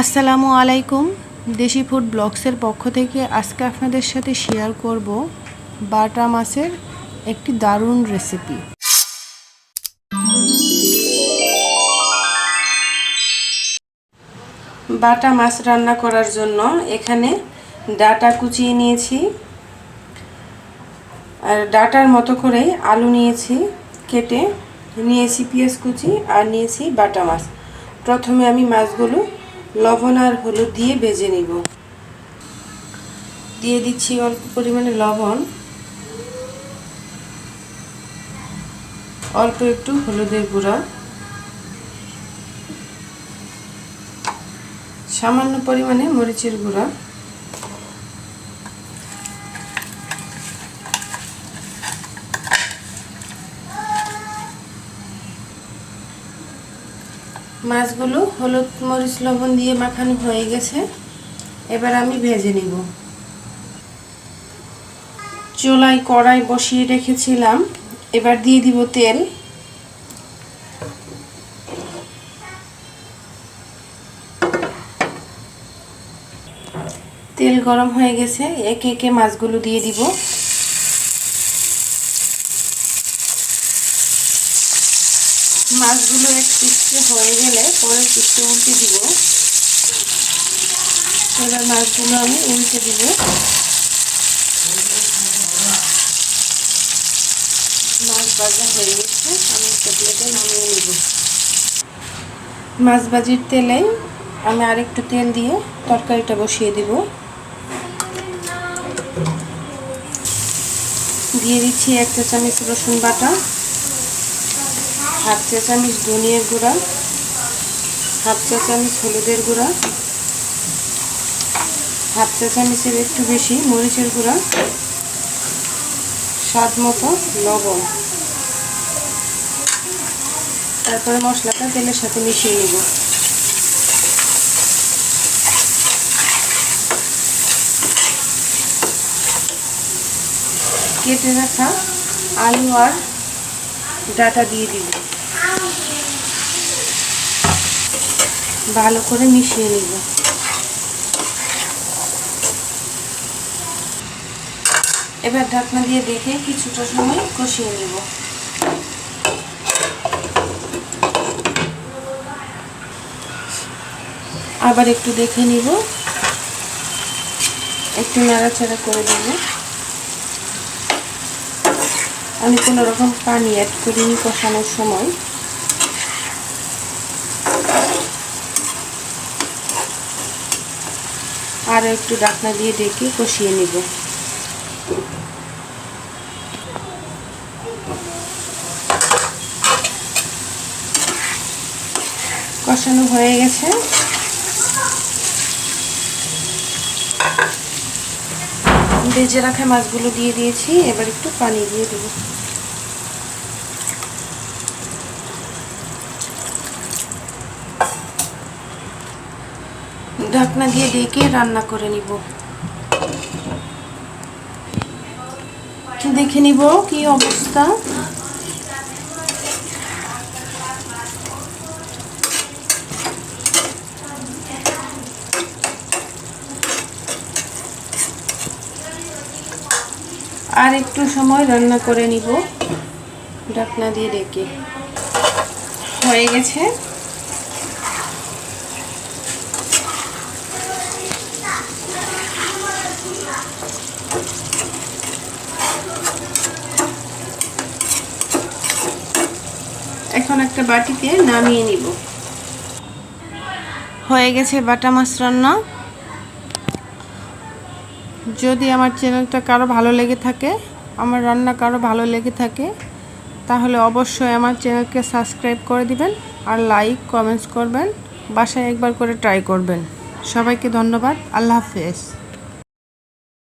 আসসালামু আলাইকুম। দেশি ফুড ব্লগসের পক্ষ থেকে আজকে আপনাদের সাথে শেয়ার করব বাটা মাছের একটি দারুণ রেসিপি বাটা মাছ রান্না করার জন্য এখানে ডাটা কুচিয়ে নিয়েছি। আর ডাটার মতো করেই আলু নিয়েছি, কেটে নিয়েছি পেঁয়াজ কুচি আর নিয়েছি বাটা মাছ। প্রথমে আমি মাছগুলো লবণ আর হলুদ দিয়ে ভেজে নিব। দিয়ে দিচ্ছি অল্প পরিমাণে লবণ। অল্প একটু হলুদের গুঁড়া। সামান্য পরিমাণে মরিচের গুঁড়া। মাছগুলো হলুদ মরিচ লবণ দিয়ে মাখানো হয়ে গেছে। এবার আমি ভেজে নিব। চুলায় কড়াই বসিয়ে রেখেছিলাম। এবার দিয়ে দিব তেল। তেল গরম হয়ে গেছে। একে একে মাছগুলো দিয়ে দিব। মাছগুলো এক পিসে হয়ে গেলে পরের পিসে উল্টে দিব। এবার মাছগুলো আমি উল্টে দিব। মাছ ভাজা হয়ে গেছে, আমি একটা প্লেটে নামিয়ে নেব। মাছ ভাজির তেলে আমি আরেকটু তেল দিয়ে তরকারিটা বসিয়ে দিব। দিয়ে দিচ্ছি এক চা চামচ রসুন বাটা। হাফ চা চামচ ধনিয়ার গুঁড়া, হাফ চা চামচ হলুদের গুঁড়া, হাফ চা চামচের একটু বেশি মরিচের গুঁড়া, স্বাদ মতো লবণ। তারপরে মশলাটা তেলের সাথে মিশিয়ে নেব। কেটে রাখা আলু আর ডাটা দিয়ে দিব। ভালো করে মিশিয়ে নিব। এবার ঢাকনা দিয়ে দেখে কিছুটা সময় কষিয়ে নেব। আবার একটু দেখে নিব। একটু নাড়াচাড়া করে দেব আমি কোনো রকম পানি অ্যাড করিনি কষানোর সময়। আর একটু ডাকনা দিয়ে ডেকে কষিয়ে নিব। কষানো হয়ে গেছে। ভেজে রাখা মাছগুলো দিয়ে দিয়েছি, এবার একটু পানি দিয়ে দেবো। ঢাকনা দিয়ে ডেকে রান্না করে নিব। দেখে নিব কি অবস্থা। আর একটু সময় রান্না করে নিব। ঢাকনা দিয়ে ডেকে। হয়ে গেছে। এখন একটা বাটিতে নামিয়ে নিব। হয়ে গেছে বাটা মাছ রান্না। যদি আমার চ্যানেলটা কারও ভালো লেগে থাকে, আমার রান্না কারও ভালো লেগে থাকে, তাহলে অবশ্যই আমার চ্যানেলকে সাবস্ক্রাইব করে দিবেন আর লাইক, কমেন্টস করবেন, বাসায় একবার করে ট্রাই করবেন। সবাইকে ধন্যবাদ, আল্লাহ হাফেজ।